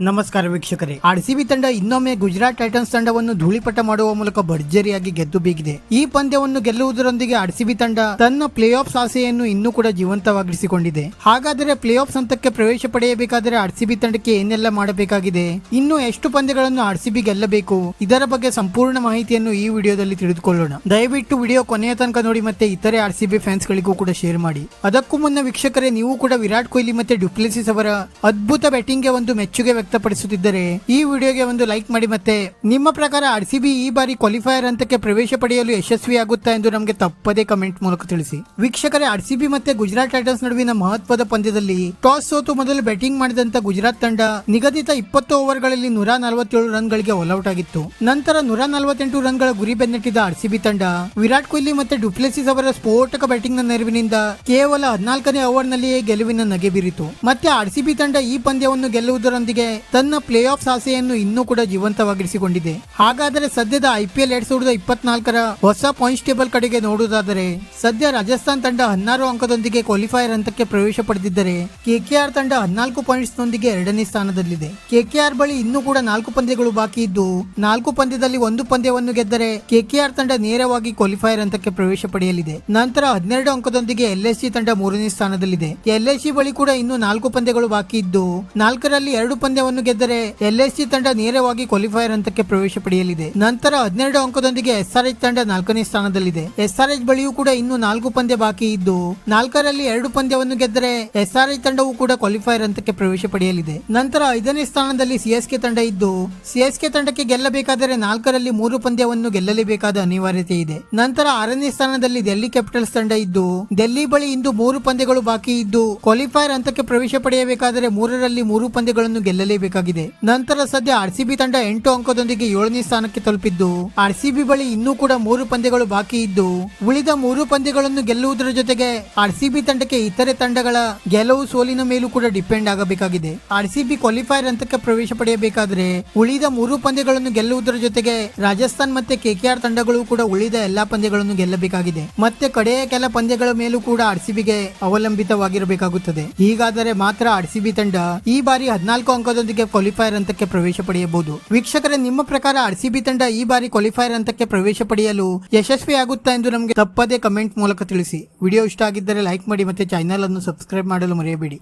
ನಮಸ್ಕಾರ ವೀಕ್ಷಕರೇ. ಆರ್ಸಿಬಿ ತಂಡ ಇನ್ನೊಮ್ಮೆ ಗುಜರಾತ್ ಟೈಟನ್ಸ್ ತಂಡವನ್ನು ಧೂಳಿಪಟ ಮಾಡುವ ಮೂಲಕ ಭರ್ಜರಿಯಾಗಿ ಗೆದ್ದು ಬೀಗಿದೆ. ಈ ಪಂದ್ಯವನ್ನು ಗೆಲ್ಲುವುದರೊಂದಿಗೆ ಆರ್ಸಿಬಿ ತಂಡ ತನ್ನ ಪ್ಲೇ ಆಫ್ಸ್ ಆಸೆಯನ್ನು ಇನ್ನೂ ಕೂಡ ಜೀವಂತವಾಗಿರಿಸಿಕೊಂಡಿದೆ. ಹಾಗಾದರೆ ಪ್ಲೇ ಆಫ್ಸ್ ಹಂತಕ್ಕೆ ಪ್ರವೇಶ ಪಡೆಯಬೇಕಾದರೆ ಆರ್ಸಿಬಿ ತಂಡಕ್ಕೆ ಏನೆಲ್ಲ ಮಾಡಬೇಕಾಗಿದೆ? ಇನ್ನು ಎಷ್ಟು ಪಂದ್ಯಗಳನ್ನು ಆರ್ಸಿಬಿ ಗೆಲ್ಲಬೇಕು? ಇದರ ಬಗ್ಗೆ ಸಂಪೂರ್ಣ ಮಾಹಿತಿಯನ್ನು ಈ ವಿಡಿಯೋದಲ್ಲಿ ತಿಳಿದುಕೊಳ್ಳೋಣ. ದಯವಿಟ್ಟು ವಿಡಿಯೋ ಕೊನೆಯ ತನಕ ನೋಡಿ ಮತ್ತೆ ಇತರೆ ಆರ್ಸಿಬಿ ಫ್ಯಾನ್ಸ್ ಗಳಿಗೂ ಕೂಡ ಶೇರ್ ಮಾಡಿ. ಅದಕ್ಕೂ ಮುನ್ನ ವೀಕ್ಷಕರೇ, ನೀವು ಕೂಡ ವಿರಾಟ್ ಕೊಹ್ಲಿ ಮತ್ತೆ ಡುಪ್ಲೆಸಿಸ್ ಅವರ ಅದ್ಭುತ ಬ್ಯಾಟಿಂಗ್ಗೆ ಒಂದು ಮೆಚ್ಚುಗೆ ವ್ಯಕ್ತಪಡಿಸುತ್ತಿದ್ದರೆ, ಈ ವಿಡಿಯೋಗೆ ಒಂದು ಲೈಕ್ ಮಾಡಿ ಮತ್ತೆ. ನಿಮ್ಮ ಪ್ರಕಾರ ಆರ್ಸಿಬಿ ಈ ಬಾರಿ ಕ್ವಾಲಿಫೈಯರ್ ಹಂತಕ್ಕೆ ಪ್ರವೇಶ ಪಡೆಯಲು ಯಶಸ್ವಿಯಾಗುತ್ತಾ ಎಂದು ನಮಗೆ ತಪ್ಪದೇ ಕಮೆಂಟ್ ಮೂಲಕ ತಿಳಿಸಿ. ವೀಕ್ಷಕರೇ ಆರ್ಸಿಬಿ ಮತ್ತೆ ಗುಜರಾತ್ ಟೈಟನ್ಸ್ ನಡುವಿನ ಮಹತ್ವದ ಪಂದ್ಯದಲ್ಲಿ ಟಾಸ್ ಸೋತು ಮೊದಲು ಬ್ಯಾಟಿಂಗ್ ಮಾಡಿದಂತ ಗುಜರಾತ್ ತಂಡ ನಿಗದಿತ ಇಪ್ಪತ್ತು ಓವರ್ಗಳಲ್ಲಿ ನೂರ ನಲವತ್ತೇಳು ರನ್ಗಳಿಗೆ ಆಲ್ಔಟ್ ಆಗಿತ್ತು. ನಂತರ ನೂರ ನಲವತ್ತೆಂಟು ರನ್ಗಳ ಗುರಿ ಬೆನ್ನಟ್ಟಿದ ಆರ್ಸಿಬಿ ತಂಡ ವಿರಾಟ್ ಕೊಹ್ಲಿ ಮತ್ತೆ ಡುಪ್ಲೆಸಿಸ್ ಅವರ ಸ್ಫೋಟಕ ಬ್ಯಾಟಿಂಗ್ನ ನೆರವಿನಿಂದ ಕೇವಲ ಹದಿನಾಲ್ಕನೇ ಓವರ್ ನಲ್ಲಿಯೇ ಗೆಲುವಿನ ನಗೆ ಬೀರಿತು. ಮತ್ತೆ ಆರ್ಸಿಬಿ ತಂಡ ಈ ಪಂದ್ಯವನ್ನು ಗೆಲ್ಲುವುದರೊಂದಿಗೆ ತನ್ನ ಪ್ಲೇ ಆಫ್ ಆಸೆಯನ್ನು ಇನ್ನೂ ಕೂಡ ಜೀವಂತವಾಗಿರಿಸಿಕೊಂಡಿದೆ. ಹಾಗಾದರೆ ಸದ್ಯದ ಐಪಿಎಲ್ ಎರಡ್ ಸಾವಿರದ ಇಪ್ಪತ್ನಾಲ್ಕರ ಹೊಸ ಪಾಯಿಂಟ್ಸ್ ಟೇಬಲ್ ಕಡೆಗೆ ನೋಡುವುದಾದರೆ, ಸದ್ಯ ರಾಜಸ್ಥಾನ್ ತಂಡ ಹದಿನಾರು ಅಂಕದೊಂದಿಗೆ ಕ್ವಾಲಿಫೈಯರ್ ಹಂತಕ್ಕೆ ಪ್ರವೇಶ ಪಡೆದಿದ್ದರೆ ಕೆಕೆಆರ್ ತಂಡ ಹದಿನಾಲ್ಕು ಪಾಯಿಂಟ್ಸ್ ನೊಂದಿಗೆ ಎರಡನೇ ಸ್ಥಾನದಲ್ಲಿದೆ. ಕೆಕೆಆರ್ ಬಳಿ ಇನ್ನೂ ಕೂಡ ನಾಲ್ಕು ಪಂದ್ಯಗಳು ಬಾಕಿ ಇದ್ದು, ನಾಲ್ಕು ಪಂದ್ಯದಲ್ಲಿ ಒಂದು ಪಂದ್ಯವನ್ನು ಗೆದ್ದರೆ ಕೆಕೆಆರ್ ತಂಡ ನೇರವಾಗಿ ಕ್ವಾಲಿಫೈಯರ್ ಹಂತಕ್ಕೆ ಪ್ರವೇಶ ಪಡೆಯಲಿದೆ. ನಂತರ ಹದಿನೆರಡು ಅಂಕದೊಂದಿಗೆ ಎಲ್ಎಸ್ಸಿ ತಂಡ ಮೂರನೇ ಸ್ಥಾನದಲ್ಲಿದೆ. ಎಲ್ಎಸ್ಸಿ ಬಳಿ ಕೂಡ ಇನ್ನೂ ನಾಲ್ಕು ಪಂದ್ಯಗಳು ಬಾಕಿ ಇದ್ದು, ನಾಲ್ಕರಲ್ಲಿ ಎರಡು ಪಂದ್ಯವನ್ನು ಗೆದ್ದರೆ ಎಲ್ಎಸ್ಸಿ ತಂಡ ನೇರವಾಗಿ ಕ್ವಾಲಿಫೈಯರ್ ಹಂತಕ್ಕೆ ಪ್ರವೇಶ ಪಡೆಯಲಿದೆ. ನಂತರ ಹದಿನೆರಡು ಅಂಕದೊಂದಿಗೆ ಎಸ್ಆರ್ಎಚ್ ತಂಡ ನಾಲ್ಕನೇ ಸ್ಥಾನದಲ್ಲಿದೆ. ಎಸ್ಆರ್ಎಚ್ ಬಳಿಯೂ ಕೂಡ ಇನ್ನು ನಾಲ್ಕು ಪಂದ್ಯ ಬಾಕಿ ಇದ್ದು, ನಾಲ್ಕರಲ್ಲಿ ಎರಡು ಪಂದ್ಯವನ್ನು ಗೆದ್ದರೆ ಎಸ್ಆರ್ಎಚ್ ತಂಡವು ಕೂಡ ಕ್ವಾಲಿಫೈಯರ್ ಹಂತಕ್ಕೆ ಪ್ರವೇಶ ಪಡೆಯಲಿದೆ. ನಂತರ ಐದನೇ ಸ್ಥಾನದಲ್ಲಿ ಸಿಎಸ್ಕೆ ತಂಡ ಇದ್ದು ಸಿಎಸ್ಕೆ ತಂಡಕ್ಕೆ ಗೆಲ್ಲಬೇಕಾದರೆ ನಾಲ್ಕರಲ್ಲಿ ಮೂರು ಪಂದ್ಯವನ್ನು ಗೆಲ್ಲಲೇಬೇಕಾದ ಅನಿವಾರ್ಯತೆ ಇದೆ. ನಂತರ ಆರನೇ ಸ್ಥಾನದಲ್ಲಿ ಡೆಲ್ಲಿ ಕ್ಯಾಪಿಟಲ್ಸ್ ತಂಡ ಇದ್ದು, ಡೆಲ್ಲಿ ಬಳಿ ಇಂದು ಮೂರು ಪಂದ್ಯಗಳು ಬಾಕಿ ಇದ್ದು, ಕ್ವಾಲಿಫೈಯರ್ ಹಂತಕ್ಕೆ ಪ್ರವೇಶ ಪಡೆಯಬೇಕಾದರೆ ಮೂರರಲ್ಲಿ ಮೂರು ಪಂದ್ಯಗಳನ್ನು ಗೆಲ್ಲಲೇಬೇಕಾಗಿದೆ ನಂತರ ಸದ್ಯ ಆರ್ಸಿಬಿ ತಂಡ ಎಂಟು ಅಂಕದೊಂದಿಗೆ ಏಳನೇ ಸ್ಥಾನಕ್ಕೆ ತಲುಪಿದ್ದು ಆರ್ಸಿಬಿ ಬಳಿ ಇನ್ನೂ ಕೂಡ ಮೂರು ಪಂದ್ಯಗಳು ಬಾಕಿ ಇದ್ದು, ಉಳಿದ ಮೂರು ಪಂದ್ಯಗಳನ್ನು ಗೆಲ್ಲುವುದರ ಜೊತೆಗೆ ಆರ್ಸಿಬಿ ತಂಡಕ್ಕೆ ಇತರೆ ತಂಡಗಳ ಗೆಲುವು ಸೋಲಿನ ಮೇಲೂ ಕೂಡ ಡಿಪೆಂಡ್ ಆಗಬೇಕಾಗಿದೆ. ಆರ್ಸಿಬಿ ಕ್ವಾಲಿಫೈರ್ ಹಂತಕ್ಕೆ ಪ್ರವೇಶ ಪಡೆಯಬೇಕಾದ್ರೆ, ಉಳಿದ ಮೂರು ಪಂದ್ಯಗಳನ್ನು ಗೆಲ್ಲುವುದರ ಜೊತೆಗೆ ರಾಜಸ್ಥಾನ್ ಮತ್ತೆ ಕೆಕೆಆರ್ ತಂಡಗಳು ಕೂಡ ಉಳಿದ ಎಲ್ಲಾ ಪಂದ್ಯಗಳನ್ನು ಗೆಲ್ಲಬೇಕಾಗಿದೆ. ಮತ್ತೆ ಕಡೆಯ ಕೆಲ ಪಂದ್ಯಗಳ ಮೇಲೂ ಕೂಡ ಆರ್ಸಿಬಿಗೆ ಅವಲಂಬಿತವಾಗಿರಬೇಕಾಗುತ್ತದೆ. ಹೀಗಾದರೆ ಮಾತ್ರ ಆರ್ಸಿಬಿ ತಂಡ ಈ ಬಾರಿ ಹದಿನಾಲ್ಕು ಅಂಕದೊಂದಿಗೆ ಕ್ವಾಲಿಫೈಯರ್ ಹಂತಕ್ಕೆ ಪ್ರವೇಶ ಪಡೆಯಬಹುದು. ವೀಕ್ಷಕರೇ, ನಿಮ್ಮ ಪ್ರಕಾರ ಆರ್ಸಿಬಿ ತಂಡ ಈ ಬಾರಿ ಕ್ವಾಲಿಫೈಯರ್ ಹಂತಕ್ಕೆ ಪ್ರವೇಶ ಪಡೆಯಲು ಯಶಸ್ವಿಯಾಗುತ್ತಾ ಎಂದು ನಮಗೆ ತಪ್ಪದೇ ಕಮೆಂಟ್ ಮೂಲಕ ತಿಳಿಸಿ. ವಿಡಿಯೋ ಇಷ್ಟ ಆಗಿದ್ದರೆ ಲೈಕ್ ಮಾಡಿ ಮತ್ತೆ ಚಾನೆಲ್ ಅನ್ನು ಸಬ್ಸ್ಕ್ರೈಬ್ ಮಾಡಲು ಮರೆಯಬೇಡಿ.